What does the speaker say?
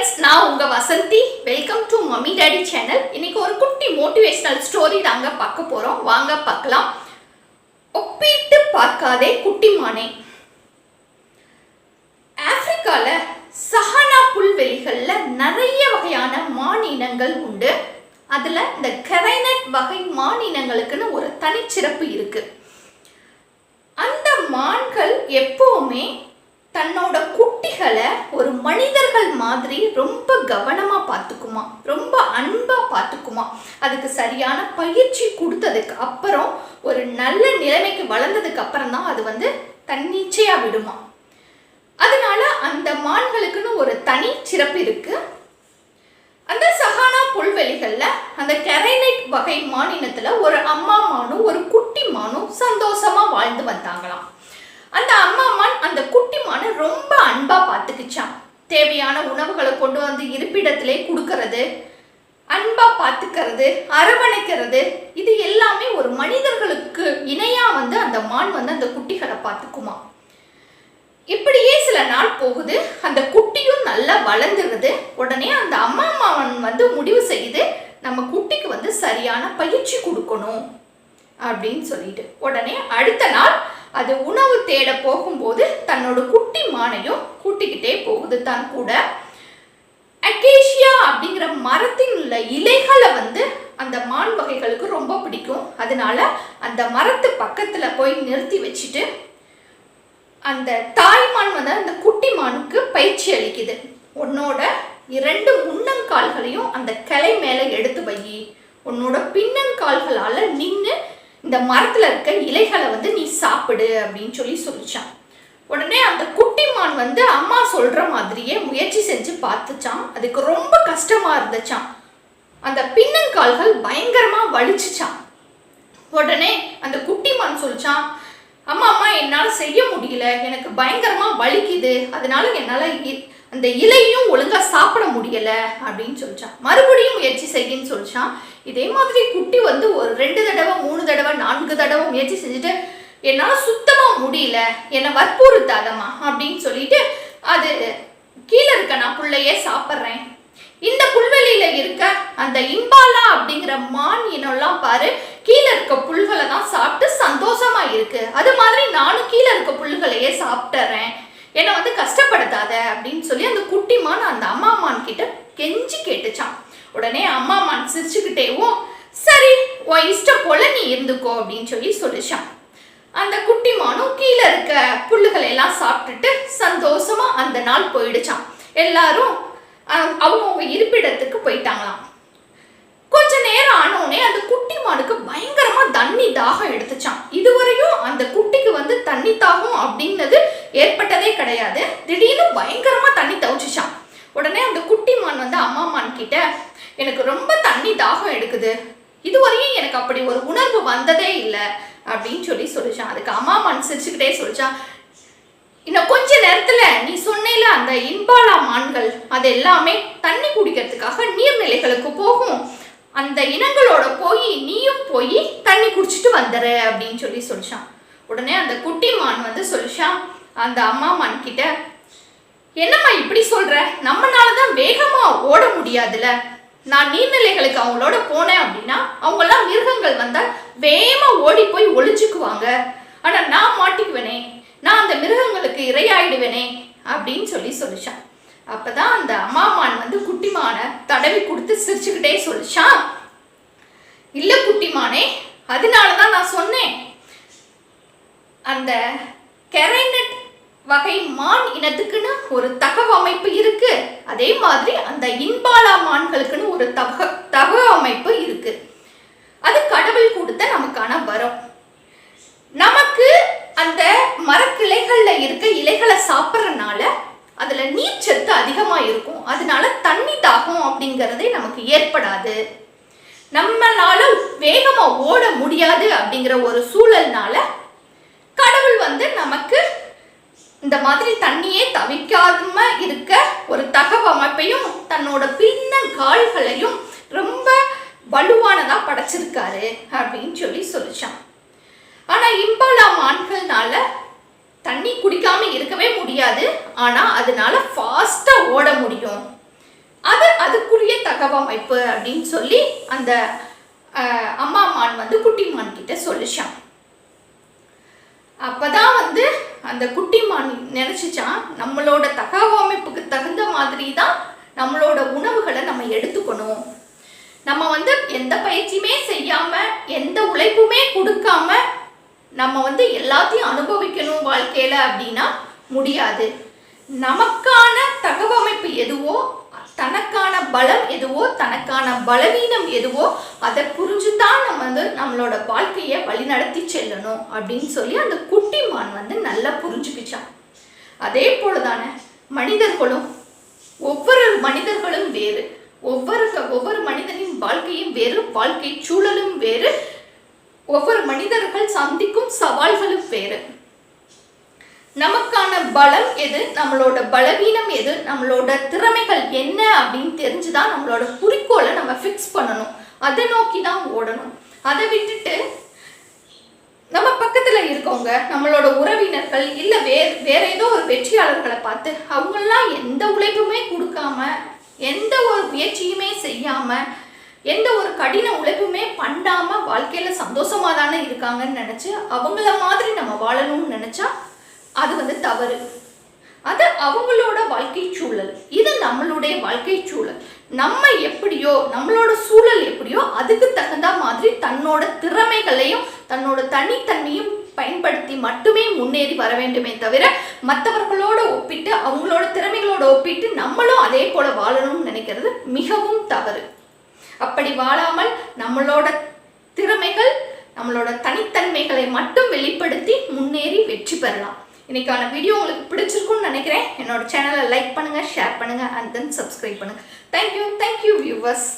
Friends நான் உங்க Vasanthi welcome to mummy daddy channel இன்னைக்கு ஒரு குட்டி மோட்டிவேஷனல் ஸ்டோரி தாங்க பார்க்க போறோம். வாங்க பார்க்கலாம். ஒப்பிட்டு பார்க்காதே குட்டி மானே. ஆப்பிரிக்கால சஹானா புல்வெளிகள்ல நிறைய வகையான மானினங்கள் உண்டு. அதுல இந்த கரைனட் வகை மானினங்களுக்குன்னு ஒரு தனிச்சிறப்பு இருக்கு. அந்த மான்கள் எப்பவுமே தன்னோட பிள்ளைகளை ஒரு மனிதர்கள் மாதிரி ரொம்ப கவனமா பார்த்துக்குமா? ரொம்ப அன்பா பார்த்துக்குமா? அதுக்கு சரியான பயிற்சி கொடுத்ததுக்கு அப்புறம் ஒரு நல்ல நிலைமைக்கு வளர்ந்ததுக்கு அப்புறம் தான் அது வந்து தன்னிச்சையா விடுமா? அதனால அந்த மான்களுக்குன்னு ஒரு தனி சிறப்பு இருக்கு. அந்த சஹானா புல்வெளிகளில் அந்த கெரைனைட் வகை மாநிலத்தில் ஒரு அம்மா மானும் ஒரு குட்டி மானும் சந்தோஷமாக வாழ்ந்து வந்தாங்களாம் அந்த அம்மா மான் அந்த குட்டி மானை ரொம்ப அன்பா பார்த்துக்கிச்சான் தேவையான உணவுகளை கொண்டு வந்து இருப்பிடத்திலே கொடுக்கறது அன்பா பார்த்துக்கிறது அரவணைக்கிறது இது எல்லாமே ஒரு மனிதர்களுக்கு இணையா வந்து அந்த மான் வந்து அந்த குட்டிகளை பார்த்துக்குமா. இப்படியே சில நாள் போகுது அந்த குட்டியும் நல்லா வளர்ந்துருது. உடனே அந்த அம்மா அம்மாவன் வந்து முடிவு செய்யுது நம்ம குட்டிக்கு வந்து சரியான பயிற்சி கொடுக்கணும் அப்படின்னு சொல்லிட்டு. உடனே அடுத்த நாள் அது உணவு தேட போகும்போது தன்னோட குட்டி மானையும் கூட்டிக்கிட்டே போகுது. தான் கூட அக்கேஷியா அப்படிங்கிற மரத்தின் உள்ள இலைகளை வந்து அந்த மான் வகைகளுக்கு ரொம்ப பிடிக்கும். அதனால அந்த மரத்து பக்கத்துல போய் நிறுத்தி வச்சுட்டு அந்த தாய்மான் வந்து அந்த குட்டி மானுக்கு பயிற்சி அளிக்குது. உன்னோட இரண்டு முன்னங்கால்களையும் அந்த கிளை மேலே எடுத்து வை. உன்னோட பின்னங்கால்களால் நின்று இந்த மரத்துல இருக்க இலைகளை வந்து நீ சாப்பிடு அப்படின்னு சொல்லி சொல்லிச்சான். உடனே அந்த குட்டிமான் வந்து அம்மா சொல்ற மாதிரியே முயற்சி செஞ்சு பார்த்துச்சான் அதுக்கு ரொம்ப கஷ்டமா இருந்துச்சான் அந்த பின்னங்கால்கள் பயங்கரமா வலிச்சுச்சான் உடனே அந்த குட்டிமான் சொல்லிச்சான் அம்மா அம்மா என்னால் செய்ய முடியல. எனக்கு பயங்கரமாக வலிக்குது. அதனால என்னால் அந்த இலையும் ஒழுங்கா சாப்பிட முடியல அப்படின்னு சொல்லிச்சான். மறுபடியும் முயற்சி செய்யின்னு சொல்லிச்சான். இதே மாதிரி குட்டி வந்து ஒரு ரெண்டு தடவை மூணு தடவை நான்கு தடவை முயற்சி செஞ்சுட்டு என்னால் சுத்தமா முடியல. என்னை வற்புறுத்தாதம்மா அப்படின்னு சொல்லிட்டு அது கீழே இருக்க நான் புள்ளையே சாப்பிட்றேன். இந்த புல்வெளியில இருக்க அந்த இம்பாலா அப்படிங்கிற மான் இனம்லாம் பாரு கீழே இருக்க புல்களை தான் சாப்பிட்டு சந்தோஷமா இருக்கு. அது மாதிரி நானும் கீழே இருக்க புல்களையே சாப்பிட்டுறேன். என்னை வந்து கஷ்டப்படுத்தாத அப்படின்னு சொல்லி அந்த குட்டிமான் அந்த அம்மாமான் கிட்ட கெஞ்சி கேட்டுச்சான் உடனே அம்மாமான் சிரிச்சுக்கிட்டேவும் சரி உன் இஷ்டம் போல நீ இருந்துக்கோ அப்படின்னு சொல்லி சொல்லிச்சான் அந்த குட்டிமானும் கீழே இருக்க புல்லுகளை எல்லாம் சாப்பிட்டுட்டு சந்தோஷமா அந்த நாள் போயிடுச்சான் எல்லாரும் அவங்கவுங்க இருப்பிடத்துக்கு போயிட்டாங்களாம். கொஞ்ச நேரம் ஆனோடனே அந்த குட்டி மானுக்கு பயங்கரமா தண்ணி தாகம் எடுத்துச்சான் இதுவரையும் அந்த குட்டிக்கு வந்து தண்ணி தாகம் அப்படின்னது ஏற்பட்டதே கிடையாது திடீர்னு பயங்கரமா தண்ணி தவிச்சுச்சான் உடனே அந்த குட்டி மான் வந்து அம்மா மான் கிட்ட எனக்கு ரொம்ப தண்ணி தாகம் எடுக்குது. இதுவரையும் எனக்கு அப்படி ஒரு உணர்வு வந்ததே இல்லை அப்படின்னு சொல்லி சொல்லிச்சான். அதுக்கு அம்மா மான் சிரிச்சுக்கிட்டே சொல்லிச்சான். இன்னும் கொஞ்ச நேரத்துல நீ சொன்னேல அந்த இன்பாலா மான்கள் அது எல்லாமே தண்ணி குடிக்கிறதுக்காக நீர்நிலைகளுக்கு போகும். அந்த இனங்களோட போய் நீயும் போய் தண்ணி குடிச்சிட்டு வந்துரு அப்படின்னு சொல்லி சொல்லிச்சான். உடனே அந்த குட்டி மான் வந்து சொல்லிச்சான். அந்த அம்மா மான் கிட்ட என்னம்மா இப்படி சொல்ற? நம்மனால தான் வேகமா ஓட முடியாதுல. நான் நீர்நிலைகளுக்கு அவங்களோட போனேன் அப்படின்னா அவங்கெல்லாம் மிருகங்கள் வந்தால் வேகமாக ஓடி போய் ஒளிச்சுக்குவாங்க ஆனால் நான் மாட்டிக்குவேனே நான் அந்த மிருகங்களுக்கு இரையாயிடுவேனே அப்படின்னு சொல்லி சொல்லிச்சான். அப்பதான் அந்த அம்மாமான் வந்து குட்டிமானை தடவி கொடுத்து சிரிச்சுக்கிட்டே சொல்லிச்சான். இல்லை குட்டிமானே அதனால தான் நான் சொன்னேன். அந்த கெரைனட் வகை மான் இனத்துக்குன்னு ஒரு தகவமைப்பு இருக்கு. அதே மாதிரி அந்த இன்பாலா மான்களுக்குன்னு ஒரு தக தகவமைப்பு இருக்கு. அது கடவுள் கொடுத்த நமக்கான வரம். நமக்கு அந்த மரக்கிளைகள்ல இருக்க இலைகளை சாப்பிட்றனால அதுல நீர்ச்சத்து அதிகமா இருக்கும். அதனால தண்ணி தாகம் அப்படிங்கறதே நமக்கு ஏற்படாது. நம்மளால வேகமா ஓட முடியாது அப்படிங்கிற ஒரு சூழல்னால கடவுள் வந்து நமக்கு இந்த மாதிரி தண்ணியே தவிக்காம இருக்க ஒரு தகவமைப்பையும் தன்னோட பின்ன கால்களையும் ரொம்ப வலுவானதாக படைச்சிருக்காரு அப்படின்னு சொல்லி சொல்லிச்சான். ஆனால் இம்பாலா மான்கள்னால தண்ணி குடிக்காம இருக்கவே முடியாது. ஆனால் அதனால ஃபாஸ்ட்டாக ஓட முடியும். அது அதுக்குரிய தகவமைப்பு அப்படின்னு சொல்லி அந்த அம்மா மான் வந்து குட்டி மான் கிட்ட சொல்லிச்சான். அப்பதான் வந்து அந்த குட்டி மான் நம்மளோட தகவமைப்புக்கு தகுந்த மாதிரி தான் நம்மளோட உணவுகளை நம்ம எடுத்துக்கணும். நம்ம வந்து எந்த பயிற்சியுமே செய்யாம எந்த உழைப்புமே கொடுக்காம நம்ம வந்து எல்லாத்தையும் அனுபவிக்கணும் வாழ்க்கையில அப்படின்னா முடியாது. நமக்கான தகவமைப்பு எதுவோ தனக்கான பலம் எதுவோ தனக்கான பலவீனம் எதுவோ அதை புரிஞ்சு தான் நம்ம வந்து நம்மளோட வாழ்க்கையை வழிநடத்தி செல்லணும் அப்படின்னு சொல்லி அந்த குட்டி மான் வந்து நல்லா புரிஞ்சுக்கிச்சான். அதே போலதானே மனிதர்களும் ஒவ்வொரு மனிதர்களும் வேறு. ஒவ்வொரு ஒவ்வொரு மனிதனின் வாழ்க்கையும் வேறு வாழ்க்கை சூழலும் வேறு. ஒவ்வொரு மனிதர்கள் சந்திக்கும் சவால்களும் வேறு. நமக்கான பலம் எது? நம்மளோட பலவீனம் எது? நம்மளோட திறமைகள் என்ன அப்படின்னு தெரிஞ்சுதான் நம்மளோட குறிக்கோளை நம்ம ஃபிக்ஸ் பண்ணணும். அதை நோக்கி தான் ஓடணும். அதை விட்டுட்டு நம்ம பக்கத்துல இருக்கவங்க நம்மளோட உறவினர்கள் இல்ல வேற வேற ஏதோ ஒரு வெற்றியாளர்களை பார்த்து அவங்கெல்லாம் எந்த உழைப்புமே கொடுக்காம எந்த ஒரு முயற்சியுமே செய்யாம எந்த ஒரு கடின உழைப்புமே பண்ணாம வாழ்க்கையில சந்தோஷமா தானே இருக்காங்கன்னு நினைச்சு அவங்கள மாதிரி நம்ம வாழணும்னு நினைச்சா அது வந்து தவறு. அது அவங்களோட வாழ்க்கை சூழல். இது நம்மளுடைய வாழ்க்கை சூழல். நம்ம எப்படியோ நம்மளோட சூழல் எப்படியோ அதுக்கு தகுந்த மாதிரி தன்னோட திறமைகளையும் தன்னோட தனித்தன்மையும் பயன்படுத்தி மட்டுமே முன்னேறி வர வேண்டுமே தவிர மற்றவர்களோட ஒப்பிட்டு அவங்களோட திறமைகளோட ஒப்பிட்டு நம்மளும் அதே போல வாழணும்னு நினைக்கிறது மிகவும் தவறு. அப்படி வாழாமல் நம்மளோட திறமைகள் நம்மளோட தனித்தன்மைகளை மட்டும் வெளிப்படுத்தி முன்னேறி வெற்றி பெறலாம். இன்னைக்கான வீடியோ உங்களுக்கு பிடிச்சிருக்கும்னு நினைக்கிறேன். என்னோட சேனலை லைக் பண்ணுங்கள் ஷேர் பண்ணுங்க அண்ட் தென் சப்ஸ்கிரைப் பண்ணுங்கள் thank you thank you viewers